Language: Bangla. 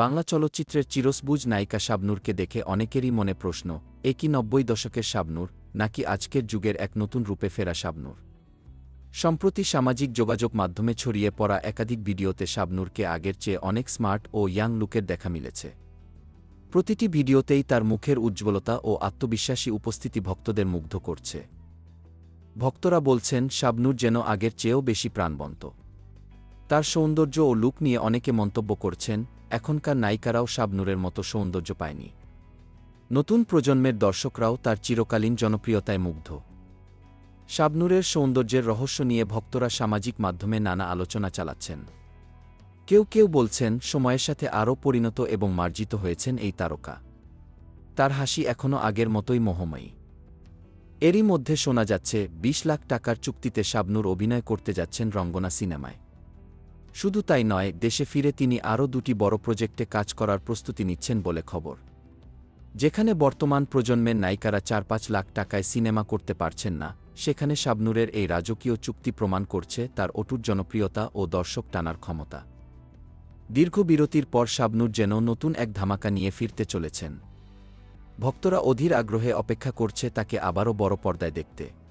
বাংলা চলচ্চিত্রের চিরসবুজ নায়িকা শাবনূরকে দেখে অনেকেরই মনে প্রশ্ন, এ কি নব্বই দশকের শাবনূর, নাকি আজকের যুগের এক নতুন রূপে ফেরা শাবনূর? সম্প্রতি সামাজিক যোগাযোগ মাধ্যমে ছড়িয়ে পড়া একাধিক ভিডিওতে শাবনূরকে আগের চেয়ে অনেক স্মার্ট ও ইয়াং লুকের দেখা মিলেছে। প্রতিটি ভিডিওতেই তার মুখের উজ্জ্বলতা ও আত্মবিশ্বাসী উপস্থিতি ভক্তদের মুগ্ধ করছে। ভক্তরা বলছেন, শাবনুর যেন আগের চেয়েও বেশি প্রাণবন্ত। তার সৌন্দর্য ও লুক নিয়ে অনেকে মন্তব্য করছেন, এখনকার নায়িকারাও শাবনূরের মতো সৌন্দর্য পায়নি। নতুন প্রজন্মের দর্শকরাও তার চিরকালীন জনপ্রিয়তায় মুগ্ধ। শাবনূরের সৌন্দর্যের রহস্য নিয়ে ভক্তরা সামাজিক মাধ্যমে নানা আলোচনা চালাচ্ছেন। কেউ কেউ বলছেন, সময়ের সাথে আরও পরিণত এবং মার্জিত হয়েছেন এই তারকা। তার হাসি এখনও আগের মতোই মোহময়ী। এরই মধ্যে শোনা যাচ্ছে ২০ লাখ টাকার চুক্তিতে শাবনূর অভিনয় করতে যাচ্ছেন রঙ্গনা সিনেমায়। শুধু তাই নয়, দেশে ফিরে তিনি আরও দুটি বড় প্রজেক্টে কাজ করার প্রস্তুতি নিচ্ছেন বলে খবর। যেখানে বর্তমান প্রজন্মের নায়িকারা চার পাঁচ লাখ টাকায় সিনেমা করতে পারছেন না, সেখানে শাবনুরের এই রাজকীয় চুক্তি প্রমাণ করছে তার অটুট জনপ্রিয়তা ও দর্শক টানার ক্ষমতা। দীর্ঘ বিরতির পর শাবনূর যেন নতুন এক ধামাকা নিয়ে ফিরতে চলেছেন। ভক্তরা অধীর আগ্রহে অপেক্ষা করছে তাকে আবারও বড় পর্দায় দেখতে।